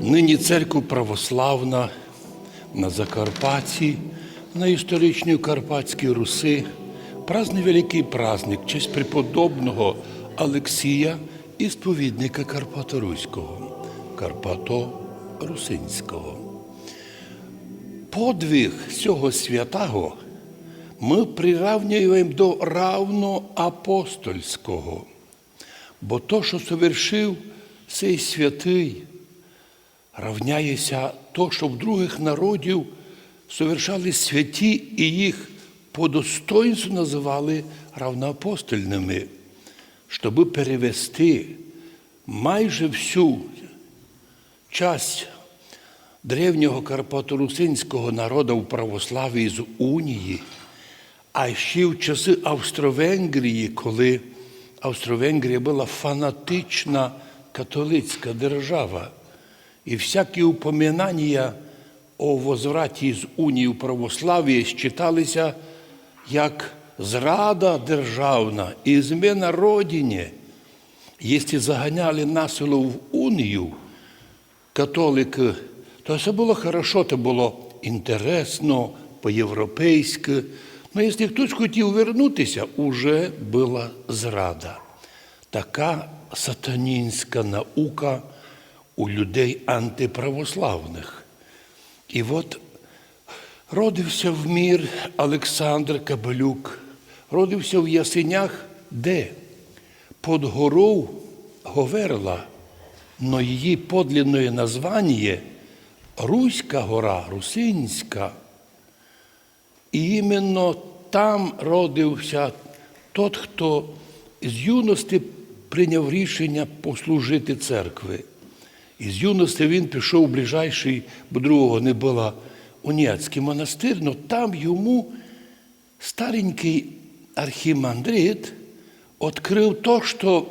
Нині церква православна на Закарпатті, на історичній Карпатській Руси, праздний великий праздник, честь преподобного Олексія і сповідника Карпаторуського, Карпато-Русинського. Подвиг цього святого ми приравнюємо до равноапостольського, бо то, що совершив цей святий, равняється то, що в других народів совершали святі і їх по достоинству називали равноапостольними, щоб перевести майже всю часть древнього карпаторусинського народу в православі з унії, а ще в часи Австро-Венгрії, коли Австро-Венгрія була фанатична католицька держава, і всякі упоминання о возвраті з унії в православ'я считалися як зрада державна і зміна родині. Якщо заганяли насилу в унію, католики, то це було хорошо, це було інтересно, по-європейськи. Ну, якщо хтось хотів вернутися, уже була зрада. Така сатанінська наука у людей антиправославних. І от родився в мір Олександр Кабелюк, родився в Ясенях, де? Под горою Говерла, но її подлинне названня Руська гора, Русинська. І іменно там родився тот, хто з юності прийняв рішення послужити церкви. І з юності він пішов в ближайший, бо другого не було, Уніацький монастир, але там йому старенький архімандрит відкрив то, що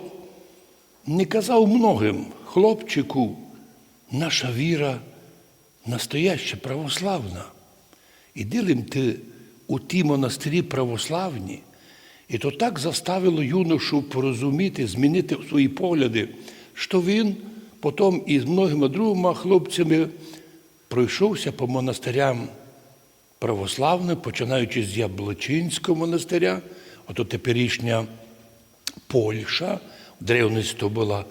не казав многим хлопчику, наша віра настояща православна. І дилим ти у ті монастирі православні, і то так заставило юношу порозуміти, змінити свої погляди, що він потім із многими другими хлопцями пройшовся по монастирям православним, починаючи з Яблочинського монастиря, ото теперішня Польща, то була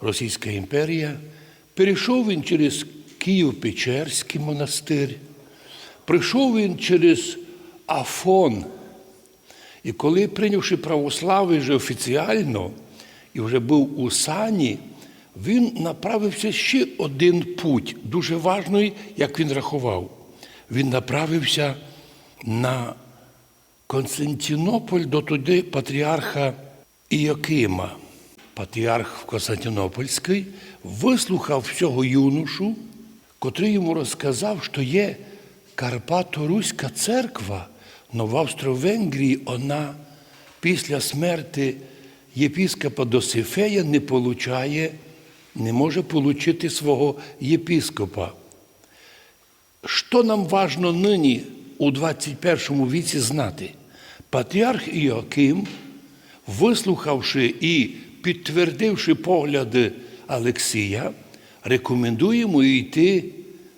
Російська імперія. Перейшов він через Київ-Печерський монастир, прийшов він через Афон. І коли, прийнявши православ'я вже офіціально і вже був у сані, він направився ще один путь, дуже важний, як він рахував. Він направився на Константинополь до туди патріарха Іокима. Патріарх Константинопольський вислухав всього юношу, котрий йому розказав, що є Карпато-Руська церква, но в Австро-Венгрії вона після смерти єпіскопа Досифея не получає, не може отримати свого єпіскопа. Що нам важно нині у 21 віці знати? Патріарх Іоаким, вислухавши і підтвердивши погляди Олексія, рекомендує йому йти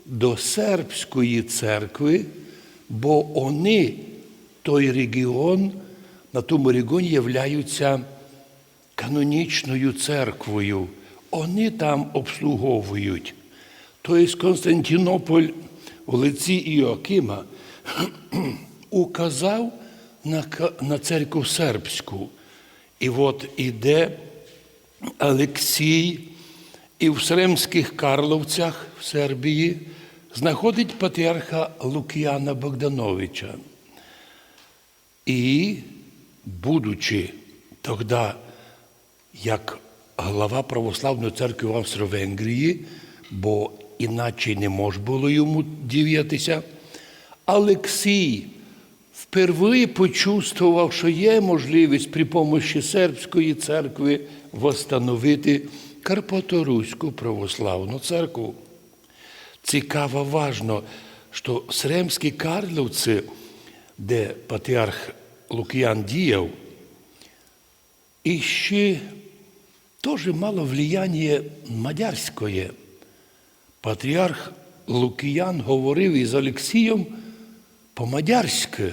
до сербської церкви, бо вони, той регіон, на тому регіоні являються канонічною церквою. Вони там обслуговують. Тобто Константинополь у лиці Іоакима указав на, церкву сербську. І от іде Олексій і в Сремських Карловцях в Сербії знаходить патріарха Лук'яна Богдановича. І, будучи тоді як глава православної церкви в Австро-Венгрії, бо іначе не може було йому дивитися, Олексій впервые почувствував, що є можливість при помощі сербської церкви восстановити Карпаторуську православну церкву. Цікаво, важно, що Сремські Карловці, де патріарх Лук'ян діяв, іще теж мало влияння мадярської. патріарх Лукіян говорив із Олексієм по-мадярськи.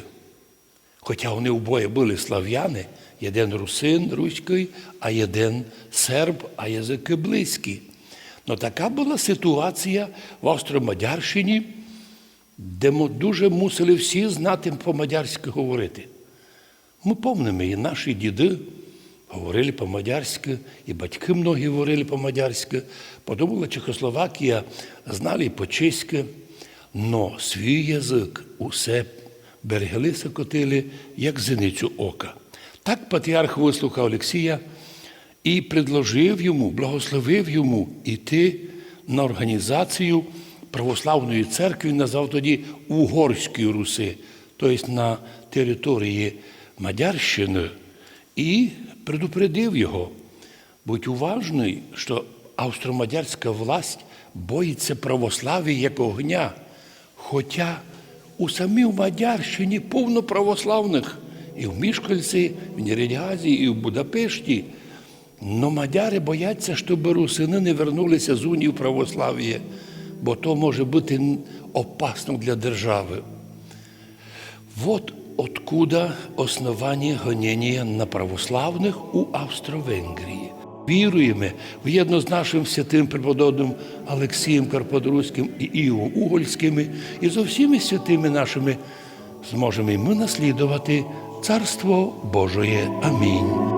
Хоча вони обоє були слав'яни, один русин руський, а один серб, а язики близькі. Ну така була ситуація в Австро-Мадярщині, де мо- дуже мусили всі знати по-мадярськи говорити. Ми помнимо, і наші діди говорили по-мадярськи, і батьки многі говорили по-мадярськи. Потім була Чехословакія, знали і по-чеськи. Но свій язик усе береглися котили, як зеницю ока. Так патріарх вислухав Олексія і предложив йому, благословив йому йти на організацію православної церкви, назвав тоді Угорської Руси, тобто на території Мадярщини, і предупредив його. Будь уважний, що австромадярська власть боїться православ'я як огня. Хоча у самій Мадярщині повно православних і в Мішкальці, в Нірельгазі, і в Будапешті. Но мадяри бояться, щоб русини не вернулися з унії в православ'я, бо то може бути опасно для держави. Вот откуда основание гонения на православних у Австро-Венгрії. Віруємо в'єдно з нашим святим преподобним Олексієм Карподруським і Івом Угольськими, і зо всіми святими нашими зможемо і ми наслідувати Царство Божоє. Амінь.